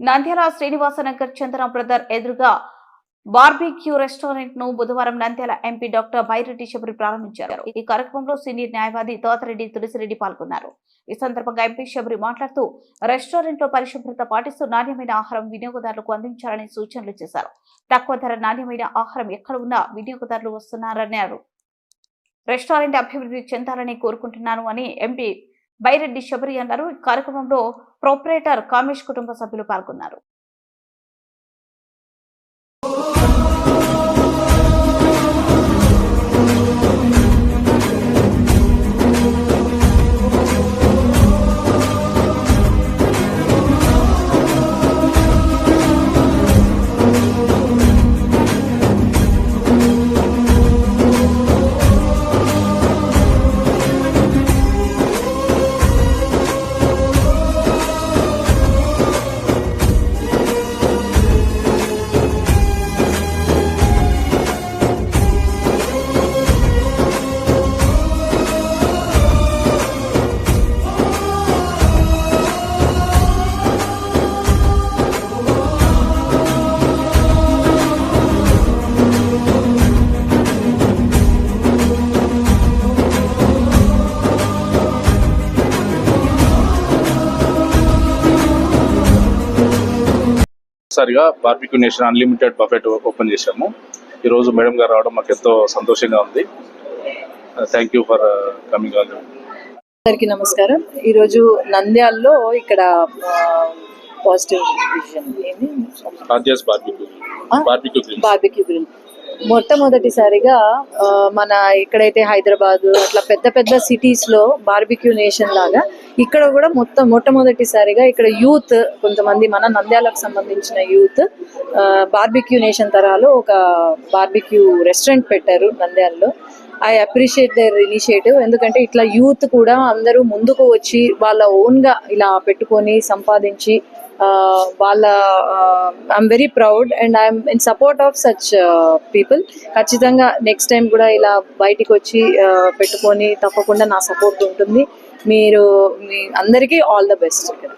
Nandyal Srinivasanagar Chandra brother ఎదురుగా barbecue రెస్టారెంట్ను బుధవారం నంద్యాల ఎంపీ డాక్టర్ బైరెడ్డి శబరి ప్రారంభించారు. ఈ కార్యక్రమంలో సీనియర్ న్యాయవాది తోతరెడ్డి తులసిరెడ్డి పాల్గొన్నారు. ఈ సందర్భంగా ఎంపీ శబరి మాట్లాడుతూ రెస్టారెంట్లో పరిశుభ్రత పాటిస్తూ నాణ్యమైన ఆహారం వినియోగదారులకు అందించాలని సూచనలు చేశారు. తక్కువ ధర నాణ్యమైన ఆహారం ఎక్కడ ఉన్నా వినియోగదారులు వస్తున్నారన్నారు. రెస్టారెంట్ అభివృద్ధి చెందాలని కోరుకుంటున్నాను అని ఎంపీ బైరెడ్డి శబరి అన్నారు. ఈ కార్యక్రమంలో ప్రొపరేటర్ కామేష్ కుటుంబ సభ్యులు పాల్గొన్నారు. ఒకసారిగా Barbeque Nation unlimited buffet open చేశాము. ఈ రోజు మేడం గారు రావడం మాకు ఎంతో సంతోషంగా ఉంది. Thank you for coming on. అందరికి నమస్కారం. ఈరోజు నంద్యాలలో ఇక్కడ పాజిటివ్ విజన్ బార్బిక్యూ. గ్రిల్. మొట్టమొదటిసారిగా మన ఎక్కడైతే హైదరాబాద్ అట్లా పెద్ద పెద్ద సిటీస్లో బార్బిక్యూ నేషన్ లాగా ఇక్కడ కూడా మొత్తం మొట్టమొదటిసారిగా ఇక్కడ యూత్ కొంతమంది మన నంద్యాలకు సంబంధించిన యూత్ బార్బిక్యూ నేషన్ తరహాలో ఒక బార్బిక్యూ రెస్టారెంట్ పెట్టారు నంద్యాలలో. I appreciate their initiative. ఎందుకంటే ఇట్లా యూత్ కూడా అందరూ ముందుకు వచ్చి వాళ్ళ ఓన్గా ఇలా పెట్టుకొని సంపాదించి వాళ్ళ I'm very proud and I'm in support of such people ఖచ్చితంగా నెక్స్ట్ టైం కూడా ఇలా బయటికి వచ్చి పెట్టుకొని తప్పకుండా నా సపోర్ట్ ఉంటుంది. మీరు మీ అందరికీ ఆల్ ద బెస్ట్ ఇక్కడ